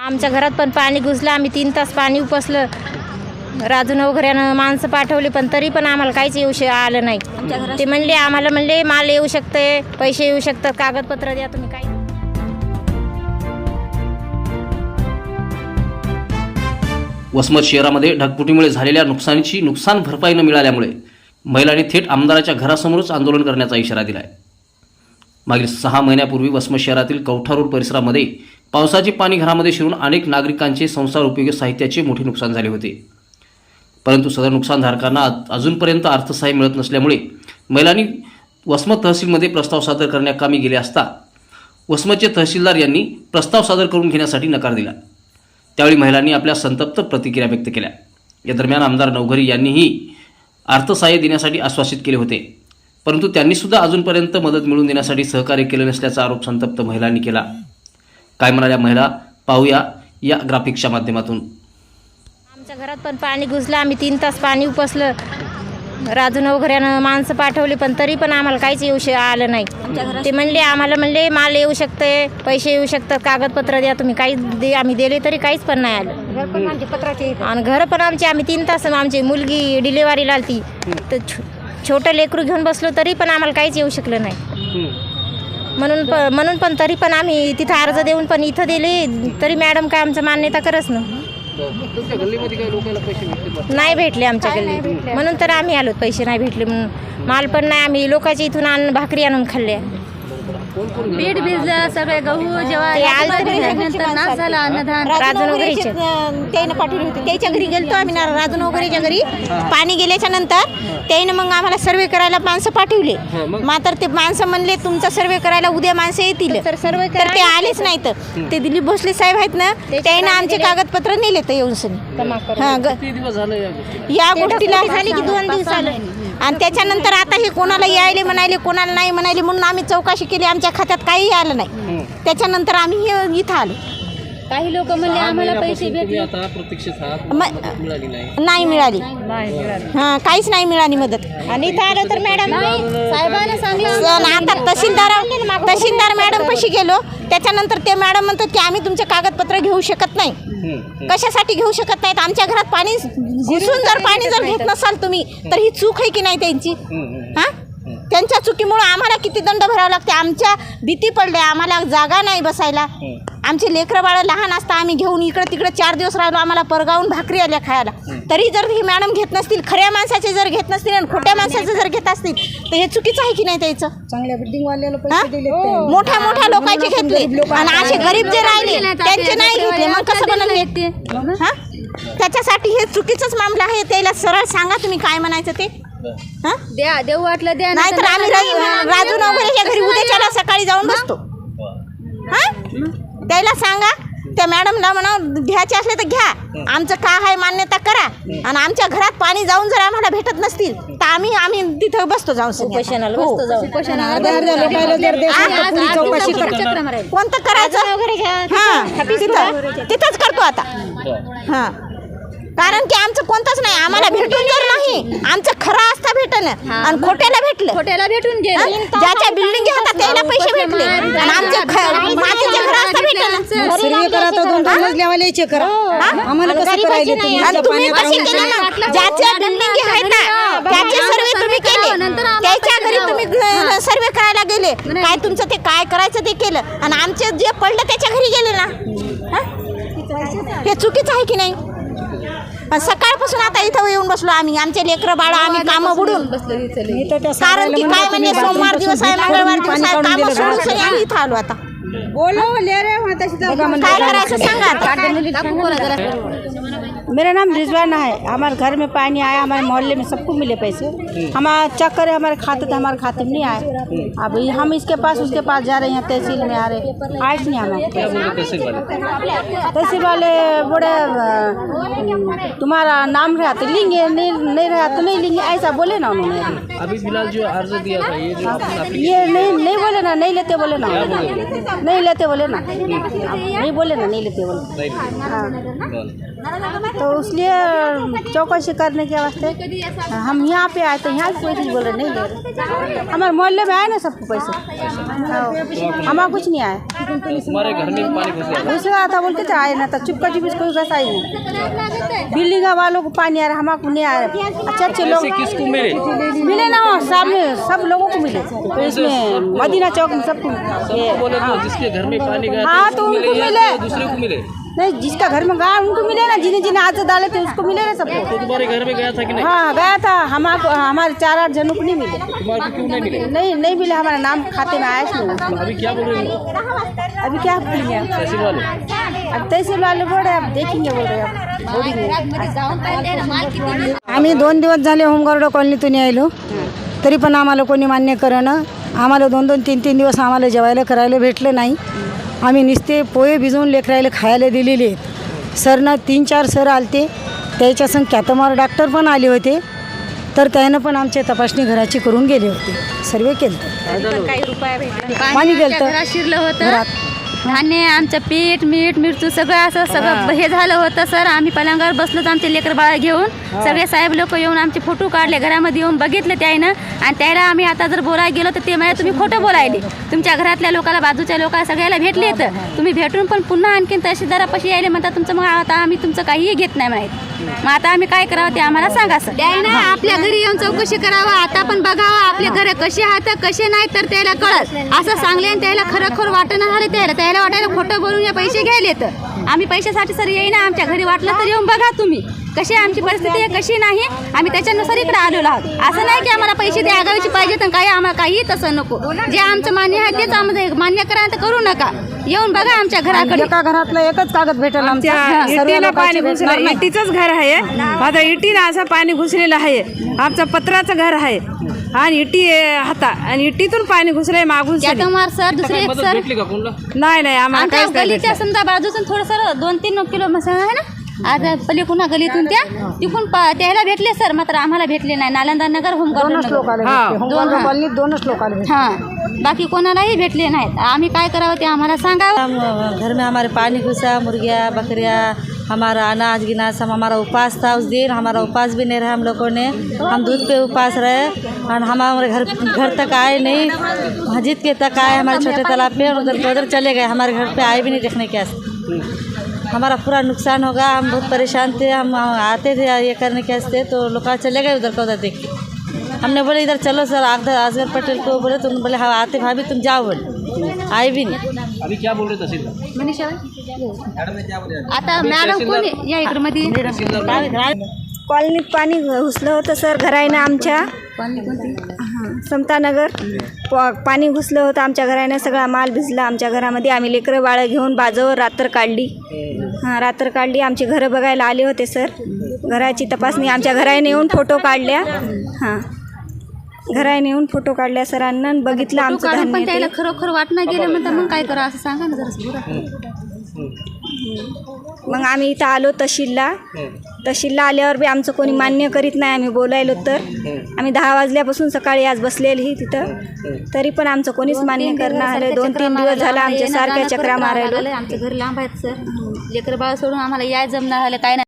आमच्या घरात पण पाणी घुसलं आम्ही तीन तास पाणी उपसलं. राजून वगैरेनं माणसं पाठवली पण तरी पण आम्हाला काहीच येऊ श आलं नाही. ते म्हणले आम्हाला म्हणले माल येऊ शकते पैसे येऊ शकतात कागदपत्र द्या तुम्ही काही वसमत शहरामध्ये ढगफुटीमुळे झालेल्या नुकसानीची नुकसान भरपाई न मिळाल्यामुळे महिलांनी थेट आमदाराच्या घरासमोरच आंदोलन करण्याचा इशारा दिला आहे मागील सहा महिन्यापूर्वी वसमत शहरातील कवठा रोड परिसरामध्ये पावसाचे पाणी घरामध्ये शिरून अनेक नागरिकांचे संसार उपयोगी साहित्याचे मोठे नुकसान झाले होते. परंतु सदर नुकसानधारकांना अजूनपर्यंत अर्थसहाय्य मिळत नसल्यामुळे महिलांनी वसमत तहसीलमध्ये प्रस्ताव सादर करण्याकामी गेले असता वसमतचे तहसीलदार यांनी प्रस्ताव सादर करून घेण्यासाठी नकार दिला. त्यावेळी महिलांनी आपल्या संतप्त प्रतिक्रिया व्यक्त केल्या. या दरम्यान आमदार नवघरी यांनीही अर्थसहाय्य देण्यासाठी आश्वासित केले होते. परंतु त्यांनीसुद्धा अजूनपर्यंत मदत मिळवून देण्यासाठी सहकार्य केले नसल्याचा आरोप संतप्त महिलांनी केला. काय म्हणाल्या महिला? पाहूया या ग्राफिक्सच्या माध्यमातून. आमच्या घरात पण पाणी घुसलं आम्ही तीन तास पाणी उपसलं. राजून वगैरेनं माणसं पाठवली पण तरी पण आम्हाला काहीच येऊ श आलं नाही. ते म्हणले आम्हाला म्हणले माल येऊ शकते पैसे येऊ शकतात कागदपत्र द्या तुम्ही काही दे आम्ही दिले तरी काहीच पण नाही आलं. आणि घर पण आमचे आम्ही तीन तास आमची मुलगी डिलेवरीला आली तर छोटं लेकरू घेऊन बसलो तरी पण आम्हाला काहीच येऊ शकलं नाही. म्हणून प म्हणून पण तरी पण आम्ही तिथं अर्ज देऊन पण इथं दिले तरी मॅडम काय आमचं मान्यता करच ना नाही भेटले आमच्या गल्लीत. म्हणून तर आम्ही आलो पैसे नाही भेटले म्हणून. माल पण नाही आम्ही लोकांच्या इथून आणून भाकरी आणून खाल्ल्या. पीठ भिजलं सगळे गहू जेव्हा ते आलं नंतर नाश झाला अन्नदान राजन वगैरेचे त्यानं पाठवली होती. त्याच्या घरी गेलतो आम्ही ना राजन वगैरेच्या घरी. पाणी गेल्याच्यानंतर त्यानं मग आम्हाला सर्वे करायला माणसं पाठवले. मात्र ते माणसं म्हणले तुमचा सर्वे करायला उद्या माणसं येतील. तर सर्वे तर ते आलेच नाही तर ते दिलीप भोसले साहेब आहेत ना त्यानं आमचे कागदपत्र नेले तर येऊन सनी हा या गोष्टीला? झाली की दोन दिवस आलं आणि त्याच्यानंतर आता हे कोणाला यायले म्हणाले कोणाला नाही म्हणाले म्हणून आम्ही चौकशी केली आमच्या खात्यात काही आलं नाही. त्याच्यानंतर आम्ही हे इथं आलो. काही लोक म्हणले आम्हाला पैसे भेटले. नाही. मिळाली. हा काहीच नाही मिळाली मदत. आणि इथं आलो तर मॅडम साहेबांना आता तहसीलदार तहसीलदार मॅडम पशी गेलो. त्याच्यानंतर ते मॅडम म्हणतात की आम्ही तुमचे कागदपत्र घेऊ शकत नाही. कशासाठी घेऊ शकत नाहीत? आमच्या घरात पाणी घुसून जर पाणी जर घेत नसाल तुम्ही तर ही चूक आहे की नाही त्यांची? हा? त्यांच्या चुकीमुळे आम्हाला किती दंड भरावा लागते? आमच्या भीती पडल्या आम्हाला जागा नाही बसायला. आमचे लेकरं बाळं लहान असता आम्ही घेऊन इकडं तिकडं चार दिवस राहिलो आम्हाला परगावून भाकरी आल्या खायला. तरी जर ही मॅडम घेत नसतील खऱ्या माणसाचे जर घेत नसतील आणि खोट्या माणसाचे जर घेत असतील तर हे चुकीचं आहे की नाही त्याचं? चांगल्या बिल्डिंग वाल्याला हा? पैसे दिले मोठ्या मोठ्या लोकांचे घेतले. आणि असे गरीब जे राहिले त्यांचे नाही घेतले. मग कसं बनवले हा? त्याच्यासाठी हे चुकीचंच मामला आहे. त्याला सरळ सांगा तुम्ही काय म्हणायचं ते. हा? द्या देऊ वाटलं द्या. नाहीतर आम्ही राजू वगैरेच्या घरी उद्याच्याला सकाळी जाऊन बसतो. हा? त्याला सांगा त्या मॅडमला म्हणा घ्यायचे असले तर घ्या. आमचं काय आहे मान्यता करा. आणि आमच्या घरात पाणी जाऊन जर आम्हाला भेटत नसतील तर आम्ही आम्ही तिथं बसतो जाऊन उपोषणाला बसतो चौकशी कोणतं करायचं? हा. तिथं तिथंच करतो आता. हा. कारण की आमचं कोणतंच नाही. आम्हाला भेटून जर नाही. आमचं खरं असता भेटन आणि खोट्याला भेटलं. खोट्याला भेटून हा? गेले ज्याच्या बिल्डिंग होता त्याला पैसे भेटले. आणि घर असता भेटन सर्वे करा तर दोन दोन मजल्यावाल्याचे करा. आम्हाला कसं करायला तुम्ही आणि तुम्ही कशी केलं ना? ज्याच्या बिल्डिंग आहेत ना त्याचे सर्वे तुम्ही केले. त्याच्या घरी तुम्ही सर्वे करायला गेले. काय तुमचं ते काय करायचं ते केलं. आणि आमचे जे पडलं त्याच्या घरी गेले ना? हा? हे चुकीचं आहे. की नाही सकाळपासून आता इथं येऊन बसलो आम्ही. आमचे लेकरं बाळ आम्ही कामं बुडून. मी तर त्या कारण की काय म्हणजे सोमवार दिवस आहे मंगळवार दिवस आहे कामं सोडून घराचं. आम्ही इथं आलो आता. बोलो ले रे काय करायचं सांगा मेरा नाम रिजवाना है हमारे घर में पानी आया हमारे मोहल्ले में सबको मिले पैसे। हमारा चक्कर है हमारे खाते थे हमारे खाते में नहीं आए। अब हम इसके पास उसके पास जा रहे हैं तहसील में आ रहे आज नहीं हमारे तहसील वाले अ, तुम्हारा नाम रहा तो लेंगे नहीं नहीं रहा तो नहीं लेंगे ऐसा बोले ना उन्होंने। अभी फ़िलहाल जो अर्ज़ दिया था ये जो ये नहीं नहीं बोले ना नहीं लेते बोले ना। नहीं लेते बोले ना। नहीं बोले ना नहीं लेते बोले। हाँ। तो इसलिए चौकसी करने के वास्ते हम यहाँ पे आए तो यहाँ से कोई चीज़ बोले नहीं ले रहे। हमारे मोहल्ले में आए ना सबको पैसे। हाँ, हमारा कुछ नहीं आया तुम्हारे घर में पानी घुस गया था। बोलते थे आए ना तो चुपका चुप कोई कैसा आई नहीं। बिल्डिंग वालों को पानी आ रहा हमारे को नहीं आ रहा। अच्छे अच्छे लोग किसको मिले? मिले ना हो सामने सब लोगों को मिले। तो इसमें मदीना चौक में सबको बोले तो जिसके घर में पानी गया हाँ तो उनको मिले दूसरे को मिले। नहीं जिसका घर में गया उनको मिले ना जिन्हें जिन्हें हाथ से डाले थे उसको मिले ना सबको तुम्हारे घर में गया था कि नहीं? हाँ गया था। हमारे हमारे चार आठ जनों को नहीं मिले। तुम्हारे को क्यों नहीं मिले? नहीं नहीं मिले हमारा नाम खाते में आया अभी क्या बोल रहे हो? अभी क्या तहसील वाले। अब तहसील वाले बोल रहे हैं अब देखेंगे बोल रहे अब बोलेंगे आम्ही दोन दिवस झाले होमगार्ड कॉलनीतून यायलो. तरी पण आम्हाला कोणी मान्य करणं. आम्हाला दोन दोन तीन तीन दिवस आम्हाला जेवायला करायला भेटलं नाही. आम्ही नुसते पोहे भिजवून लेकरायला खायला दिलेले आहेत. सरनं तीन चार सर आलते. त्याच्या संग कॅतमार डॉक्टर पण आले होते. तर त्यानं पण आमच्या तपासणी घराची करून गेले होते. सर्वे केलं काही रुपया भेटला पाणी घरात शिरलं होतं. धान्य आमचं पीठ मीठ मिरचू सगळं असं सगळं हे. झालं होतं सर. आम्ही पलंगावर बसलो तर आमचे लेकर बाळ घेऊन. सगळे साहेब लोक येऊन आमचे फोटो काढले घरामध्ये येऊन बघितलं त्यानं आणि त्याला आम्ही आता जर बोलायला गेलो तर ते म्हणजे तुम्ही खोटं बोलायले. तुमच्या घरातल्या लोकांना बाजूच्या लोकांना सगळ्याला भेटले तर. तुम्ही भेटून पण पुन्हा आणखीन तहसीलदारापाशी यायले म्हणता तुमचं मग आता आम्ही तुमचं काहीही घेत नाही माहीत मग आता आम्ही काय करावं ते आम्हाला सांगा सर. ना आपल्या घरी येऊन चौकशी करावं आता पण बघावं आपले घर कसे आहात कसे नाही तर त्याला कळत असं सांगले आणि त्याला खरोखर वाटणं झालं त्याला त्याला वाटायला खोटं बोलून हे पैसे घ्यायले तर आम्ही पैशासाठी सर येईना आमच्या घरी वाटलं तर येऊन बघा तुम्ही. कशी आमची परिस्थिती आहे कशी नाही आम्ही त्याच्यानुसार इकडे आलेलो आहोत. असं नाही की आम्हाला पैसे द्या आगावीचे पाहिजे तर काही आम्हाला काही तसं नको. जे आमचं मान्य आहे तेच आम्हाला मान्य करा तर करू नका. येऊन बघा आमच्या घराकडे. एका घरातलं एकच कागद भेटेल आमच्या पाणी घुसलं नाही. इटीचंच घर आहे. माझं इटीनं असं पाणी घुसलेलं आहे. आमचं पत्राचं घर आहे. आणि इटी हाता. आणि इटीतून पाणी घुसलंय मागून सगळं. सर दुसरे एक सर. भेटली का कोणला? नाही नाही आम्हाला आमच्या काहीच नाही गलीच्या समजा बाजूतून थोडंसं दोन तीन किलो मसाला आहे ना? आता पलीकडून गलीतून त्या तिकून प- त्याला भेटले सर मात्र आम्हाला भेटले नाही. नालंदा नगर दोनच लोक आले हा. होमगार्ड कॉलनीत दोनच लोक आले. हां. बाकी कोणालाही भेटले नाहीत. आम्ही काय करावं ते आम्हाला सांगावं. हम घर में हमारे पानी घुसा मुर्गियाँ बकरियाँ हमारा अनाज गिनाज सब हमारा उपवास था उस दिन, हमारा उपवास भी नहीं रहा हम लोगों ने। हम दूध पे उपवास रहे, और हम हमारे घर घर तक आए नहीं, मस्जिद के तक आए, हमारे छोटे तालाब पे, और उधर उधर चले गए, हमारे घर पे आए भी नहीं देखने के हमारा पूरा नुकसान होगा, हम बहुत परेशान थे, हम आते थे, ये करने के वास्ते तो लोग चले गए उधर का उधर देख के। हमने बोले, इधर चलो सर आग असगर पटेल को बोले तो उन्होंने बोले हाँ आते भाभी, तुम जाओ बोले। आए भी नहीं। अभी क्या बोल रहे तहसीलदार मनीषा आता मॅडम कोणी या इकडे मध्ये कॉलनीत पाणी घुसलं होतं सर घरायनं आमच्या. हां समतानगर. प- पाणी घुसलं होतं आमच्या घरानं सगळा माल भिजला आमच्या घरामध्ये. आम्ही लेकरं बाळं घेऊन बाजावर रात्र काढली. हां रात्र काढली. आमची घरं बघायला आले होते सर. घराची तपासणी आमच्या घराने येऊन फोटो काढल्या. हां. घराने येऊन फोटो काढल्या सरांना आणि बघितलं आमचं काढून पण धान्य त्याला ते. खरोखर वाटणं गेलं म्हणतात मग काय करा असं सांगा ना जरा. मग आम्ही इथं आलो तहसीलला. तहसीलला आल्यावर बी आमचं कोणी मान्य करीत नाही आम्ही बोलायलो तर. आम्ही दहा वाजल्यापासून सकाळी आज बसलेली तिथं. तरी पण आमचं कोणीच मान्य करणं आलं दोन तीन दिवस झालं आमच्या सारख्या चक्रा मारायलो. आमच्या घरी लांब आहेत सर. लेकर बाळ सोडून आम्हाला याय जमणार झालं काय नाही.